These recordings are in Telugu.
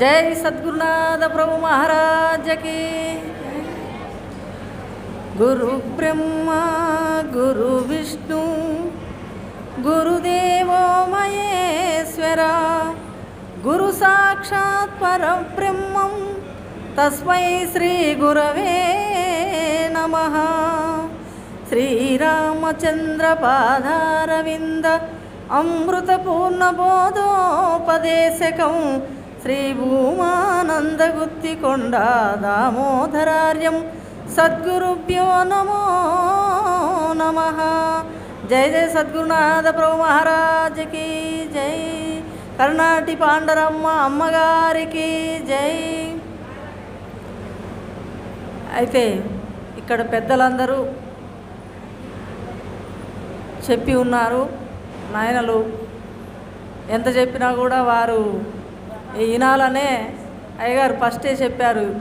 జై సద్గురునాథ ప్రభు మహారాజకి. గురు బ్రహ్మ గురు విష్ణు గురుదేవో మహేశ్వర గురు సాక్షాత్ పరబ్రహ్మం తస్మై శ్రీ గురవే నమ. శ్రీరామచంద్ర పాదారవింద అమృతపూర్ణబోధోపదేశకం శ్రీ భూమానందగుత్తికొండ దామోదరార్యం సద్గురుభ్యో నమో నమ. జై జై సద్గురునాథ ప్రభు మహారాజుకి జై. కర్ణాటి పాండరమ్మ అమ్మగారికి జై. అయితే ఇక్కడ పెద్దలందరూ చెప్పి ఉన్నారు నాయనలు. ఎంత చెప్పినా కూడా వారు వినాలనే అయ్యగారు ఫస్టే చెప్పారు.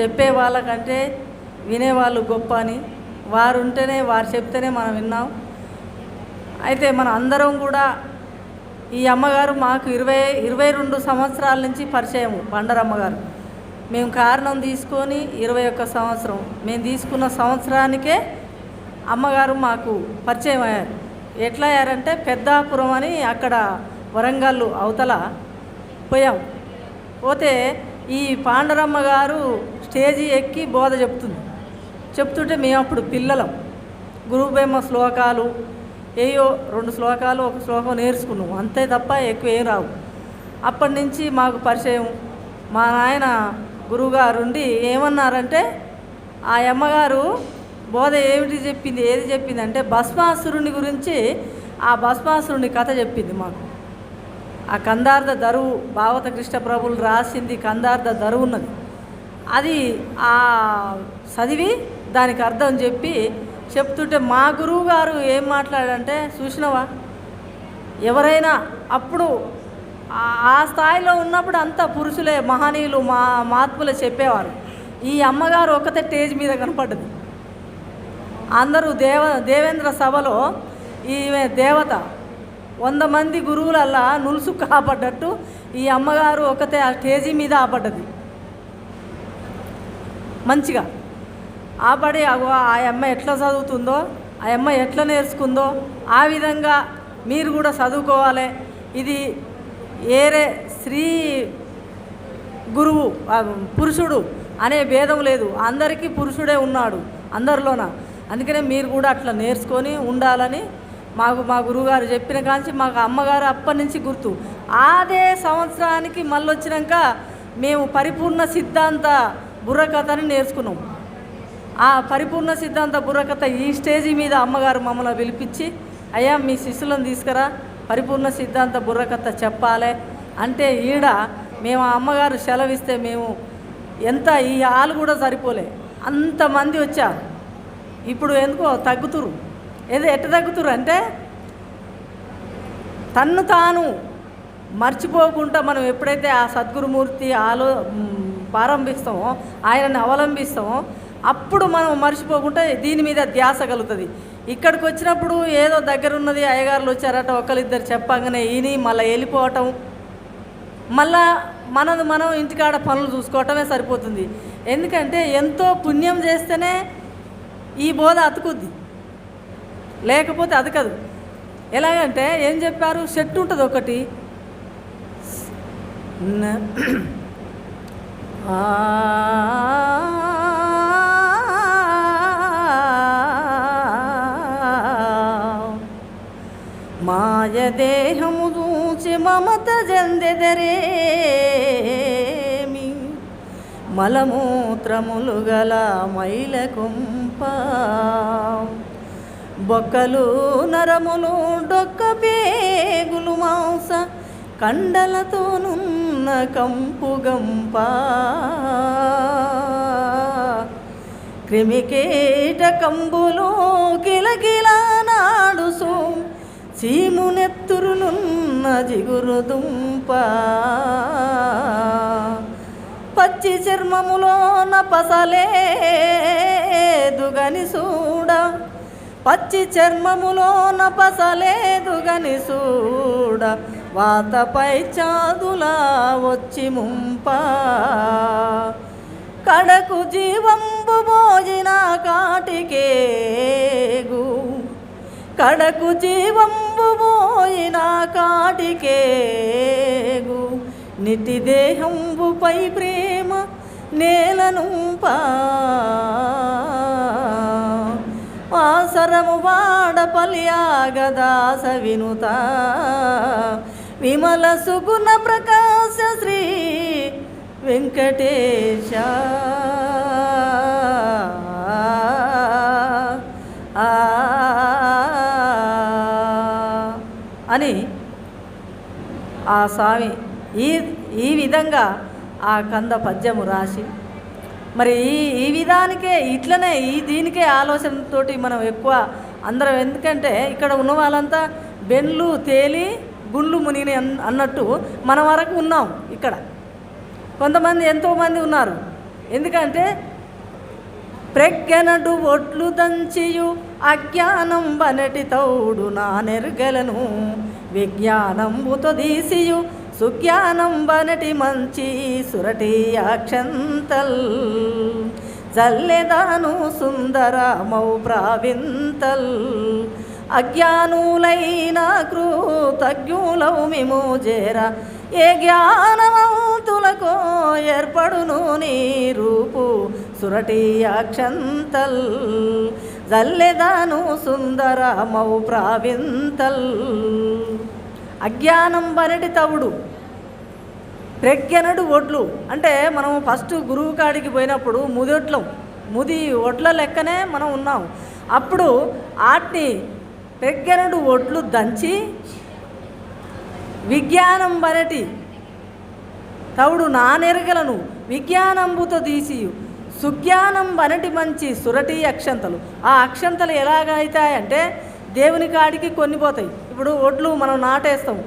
చెప్పే వాళ్ళకంటే వినేవాళ్ళు గొప్ప అని. వారు ఉంటేనే వారు చెప్తేనే మనం విన్నాం. అయితే మన అందరం కూడా ఈ అమ్మగారు మాకు ఇరవై ఇరవై రెండు సంవత్సరాల నుంచి పరిచయం బండరమ్మగారు మేము కారణం తీసుకొని ఇరవై ఒక్క సంవత్సరం. మేము తీసుకున్న సంవత్సరానికే అమ్మగారు మాకు పరిచయం అయ్యారు. ఎట్లా అయ్యారంటే పెద్దాపురం అని అక్కడ వరంగల్ అవతల పోయాం. పోతే ఈ పాండరమ్మ గారు స్టేజి ఎక్కి బోధ చెప్తుంది. చెప్తుంటే మేము అప్పుడు పిల్లలం. గురుబేమ శ్లోకాలు ఏయో రెండు శ్లోకాలు ఒక శ్లోకం నేర్చుకున్నాం. అంతే తప్ప ఎక్కువ ఏం రావు. అప్పటి నుంచి మాకు పరిచయం. మా నాయన గురువుగారు ఉండి ఏమన్నారంటే ఆ అమ్మగారు బోధ ఏమిటి చెప్పింది ఏది చెప్పింది? అంటే భస్మాసురుని గురించి ఆ భస్మాసురుని కథ చెప్పింది మాకు. ఆ కందార్థ దరువు భావత కృష్ణ ప్రభులు రాసింది కందార్థ దరువు ఉన్నది. అది ఆ చదివి దానికి అర్థం చెప్పి చెప్తుంటే మా గురువు గారు ఏం మాట్లాడంటే చూసినవా? ఎవరైనా అప్పుడు ఆ- స్థాయిలో ఉన్నప్పుడు అంతా పురుషులే మహనీయులు మా మహాత్ములే చెప్పేవారు. ఈ అమ్మగారు ఒకతే స్టేజ్ మీద కనపడ్డది. అందరూ దేవ దేవేంద్ర సభలో ఈమె దేవత వంద మంది గురువులల్లా నులుసు కాపడ్డట్టు ఈ అమ్మగారు ఒకతే ఆ స్టేజీ మీద ఆపడ్డది. మంచిగా ఆపడి అగో ఆ అమ్మ ఎట్లా చదువుతుందో ఆ అమ్మ ఎట్లా నేర్చుకుందో ఆ విధంగా మీరు కూడా చదువుకోవాలి. ఇది ఏరే స్త్రీ గురువు పురుషుడు అనే భేదం లేదు. అందరికీ పురుషుడే ఉన్నాడు అందరిలోన. అందుకనే మీరు కూడా అట్లా నేర్చుకొని ఉండాలని మాకు మా గురువుగారు చెప్పిన కాంచి మాకు అమ్మగారు అప్పటి నుంచి గుర్తు. అదే సంవత్సరానికి మళ్ళీ వచ్చినాక మేము పరిపూర్ణ సిద్ధాంత బుర్రకథని నేర్చుకున్నాం. ఆ పరిపూర్ణ సిద్ధాంత బుర్రకథ ఈ స్టేజీ మీద అమ్మగారు మమ్మల్ని పిలిపించి అయ్యా మీ శిష్యులను తీసుకురా పరిపూర్ణ సిద్ధాంత బుర్రకథ చెప్పాలి. అంటే ఈడ మేము ఆ అమ్మగారు సెలవిస్తే మేము ఎంత ఈ ఆలు కూడా సరిపోలే. అంతమంది వచ్చారు. ఇప్పుడు ఎందుకో తగ్గుతురు. ఏదో ఎట్ట తగ్గుతురు అంటే తన్ను తాను మర్చిపోకుండా మనం ఎప్పుడైతే ఆ సద్గురుమూర్తి ఆలో ప్రారంభిస్తామో ఆయనని అవలంబిస్తామో అప్పుడు మనం మర్చిపోకుండా దీని మీద ధ్యాస కలుగుతుంది. ఇక్కడికి వచ్చినప్పుడు ఏదో దగ్గర ఉన్నది అయ్యగారులు వచ్చారట ఒకరిద్దరు చెప్పగానే ఈని మళ్ళీ వెళ్ళిపోవటం. మళ్ళా మనది మనం ఇంటికాడ పనులు చూసుకోవటమే సరిపోతుంది. ఎందుకంటే ఎంతో పుణ్యం చేస్తేనే ఈ బోధ అతుకుద్ది. లేకపోతే అది కాదు. ఎలాగంటే ఏం చెప్పారు? చెట్టు ఉంటుంది ఒకటి. న- మాయ దేహము మమత జందెదరేమి మలమూత్రములు గల మైల కుంప బొక్కలు నరములు డొక్క పేగులు మాంస కండలతోనున్న కంపుగంప గంప. క్రిమికీట కంబులు కిలకిల నాడుసు చీమునెత్తురునున్న జిగురు దుంప. పచ్చి చర్మములోన పసలేదుగని చూడ పచ్చి చర్మములోన పసలేదుగని చూడ వాతపై చాదులా వచ్చి ముంప. కడకు జీవంబు భోజిన కాటికేగు కడకు జీవంబు పోయిన కాటికేగు నిటి దేహంబుపై ప్రేమ నేలనుంపా వాసరము వాడ పలియాగదాస వినుత విమల సుగుణ ప్రకాశ శ్రీ వెంకటేశ. ఆ. అని ఆ స్వామి ఈ ఈ విధంగా ఆ కంద పద్యము రాసి మరి ఈ ఈ విధానికే ఇట్లనే ఈ దీనికే ఆలోచనతో మనం ఎక్కువ అందరం. ఎందుకంటే ఇక్కడ ఉన్న వాళ్ళంతా బెండ్లు తేలి గుండ్లు మునిగిన అన్నట్టు మన వరకు ఉన్నాం ఇక్కడ. కొంతమంది ఎంతోమంది ఉన్నారు. ఎందుకంటే ప్రజ్ఞనడు ఒట్లు దంచియు అజ్ఞానం బనటి తౌడు నా నెరుగలను విజ్ఞానం తీసియు సుఖ్యానం వనటి మంచి సురటి యాక్షంతల్. జల్లెదాను సుందరమౌ ప్రావింతల్. అజ్ఞానులైన కృతజ్ఞులౌ మిము జేర ఏ జ్ఞానవంతులకో ఏర్పడును నీ రూపు సురటి అక్షంతల్ జల్లెదాను సుందరమౌ ప్రావింతల్. అజ్ఞానం బనటి తవుడు. ప్రజ్ఞనుడు ఒడ్లు. అంటే మనం ఫస్ట్ గురువు కాడికి పోయినప్పుడు ముదొట్లం ముది ఒడ్ల లెక్కనే మనం ఉన్నాం. అప్పుడు ఆటిని ప్రజ్ఞనుడు ఒడ్లు దంచి విజ్ఞానం బనటి తవుడు నానెరగలను విజ్ఞానంబుతో తీసి సుజ్ఞానం బనటి మంచి సురటి అక్షంతలు. ఆ అక్షంతలు ఎలాగైతాయంటే దేవుని కాడికి కొన్ని పోతాయి. ఇప్పుడు ఒడ్లు మనం నాటేస్తాం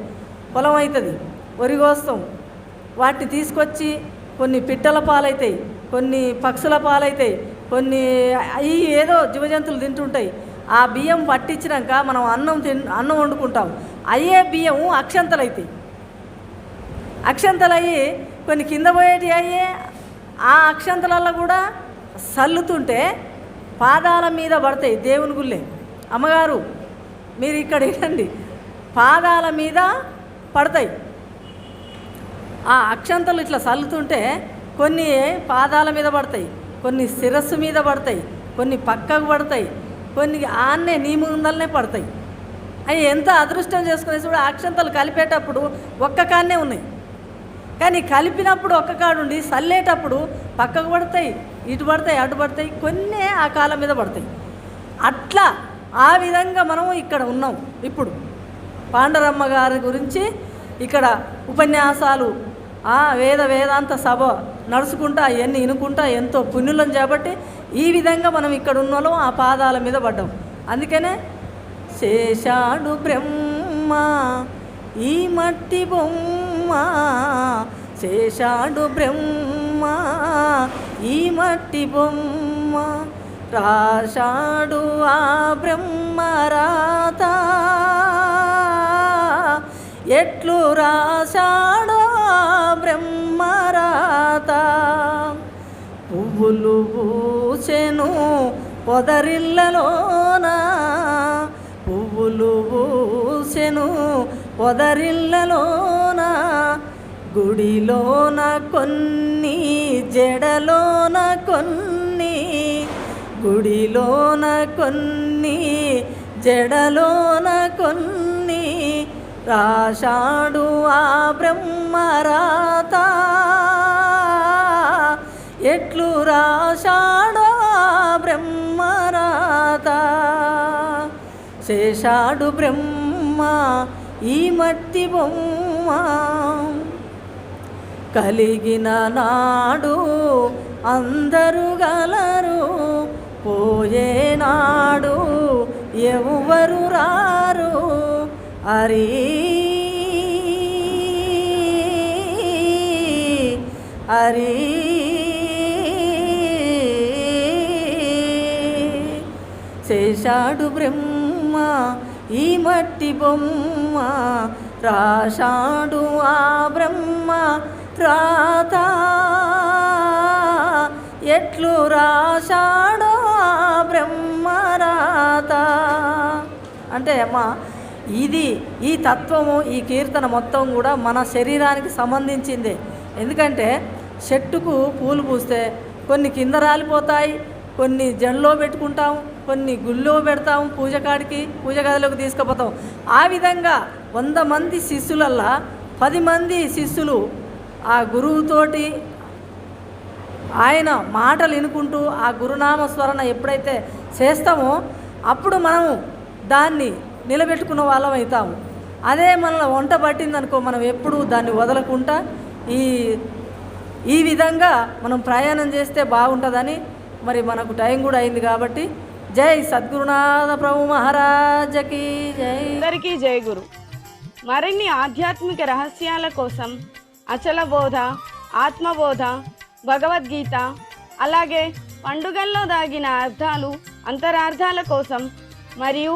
పొలం అవుతుంది వరి కోస్తాం. వాటిని తీసుకొచ్చి కొన్ని పిట్టల పాలవుతాయి కొన్ని పక్షుల పాలవుతాయి కొన్ని అవి ఏదో జీవజంతువులు తింటుంటాయి. ఆ బియ్యం పట్టించినాక మనం అన్నం తిన్ అన్నం వండుకుంటాం. అయ్యే బియ్యం అక్షంతలు అవుతాయి అక్షంతలు అయ్యి కొన్ని కింద పోయేటి అయ్యే ఆ అక్షంతలల్లో కూడా సల్లుతుంటే పాదాల మీద పడతాయి దేవుని గుళ్ళే. అమ్మగారు మీరు ఇక్కడ ఇవ్వండి పాదాల మీద పడతాయి. ఆ అక్షంతలు ఇట్లా చల్లుతుంటే కొన్ని పాదాల మీద పడతాయి కొన్ని శిరస్సు మీద పడతాయి కొన్ని పక్కకు పడతాయి కొన్ని ఆన్నే నీ ముందలనే పడతాయి. అవి ఎంత అదృష్టం చేసుకునేసి కూడా అక్షంతలు కలిపేటప్పుడు ఒక్క కాన్నే ఉన్నాయి. కానీ కలిపినప్పుడు ఒక్క కాడుండి చల్లేటప్పుడు పక్కకు పడతాయి ఇటు పడతాయి అటు పడతాయి కొన్నే ఆ కాలం మీద పడతాయి. అట్లా ఆ విధంగా మనం ఇక్కడ ఉన్నాం ఇప్పుడు. పాండరమ్మ గారి గురించి ఇక్కడ ఉపన్యాసాలు ఆ వేద వేదాంత సభ నడుచుకుంటా అవన్నీ వినుకుంటా ఎంతో పుణ్యులను చేపట్టి ఈ విధంగా మనం ఇక్కడ ఉన్నోళ్ళం ఆ పాదాల మీద పడ్డాం. అందుకనే శేషాడు బ్రహ్మ ఈ మట్టి బొమ్మ శేషాడు బ్రహ్మ ఈ మట్టి బొమ్మ రాశాడు ఆ బ్రహ్మ ఎట్లు రాశాడో బ్రహ్మరాత. పువ్వులు పూసెను పొదరిల్లలోన. పువ్వులు పూసెను పొదరిల్లలోన. గుడిలోన కొన్ని జడలోన కొన్ని. గుడిలోన కొన్ని జడలోన కొన్ని. రాశాడు ఆ బ్రహ్మరాత. ఎట్లు రాశాడు ఆ బ్రహ్మరాత. శేషాడు బ్రహ్మ ఈ మట్టి బొమ్మ. కలిగిన నాడు అందరు గలరు. పోయేనాడు ఎవరు రారు? అరీ అరీ శేషాడు బ్రహ్మ ఈ మట్టి బొమ్మ రాశాడు ఆ బ్రహ్మ రాత. ఎట్లు రాశాడో ఆ బ్రహ్మ రాత. అంటే అమ్మా ఇది ఈ తత్వము ఈ కీర్తన మొత్తం కూడా మన శరీరానికి సంబంధించిందే. ఎందుకంటే చెట్టుకు పూలు పూస్తే కొన్ని కింద రాలిపోతాయి కొన్ని జంలో పెట్టుకుంటాం కొన్ని గుళ్ళో పెడతాం పూజ కాడికి పూజ గదిలోకి తీసుకుపోతాం. ఆ విధంగా వంద మంది శిష్యులల్లా పది మంది శిష్యులు ఆ గురువుతోటి ఆయన మాటలు వినుకుంటూ ఆ గురునామ స్మరణ ఎప్పుడైతే చేస్తామో అప్పుడు మనము దాన్ని నిలబెట్టుకున్న వాళ్ళం అవుతాము. అదే మన వంట పట్టిందనుకో మనం ఎప్పుడు దాన్ని వదలకుండా ఈ ఈ విధంగా మనం ప్రయాణం చేస్తే బాగుంటుందని మరి మనకు టైం కూడా అయింది కాబట్టి జై సద్గురునాథ ప్రభు మహారాజకి జై. అందరికీ జై గురు. మరిన్ని ఆధ్యాత్మిక రహస్యాల కోసం అచల బోధ ఆత్మబోధ భగవద్గీత అలాగే పండుగల్లో దాగిన అర్థాలు అంతరార్థాల కోసం మరియు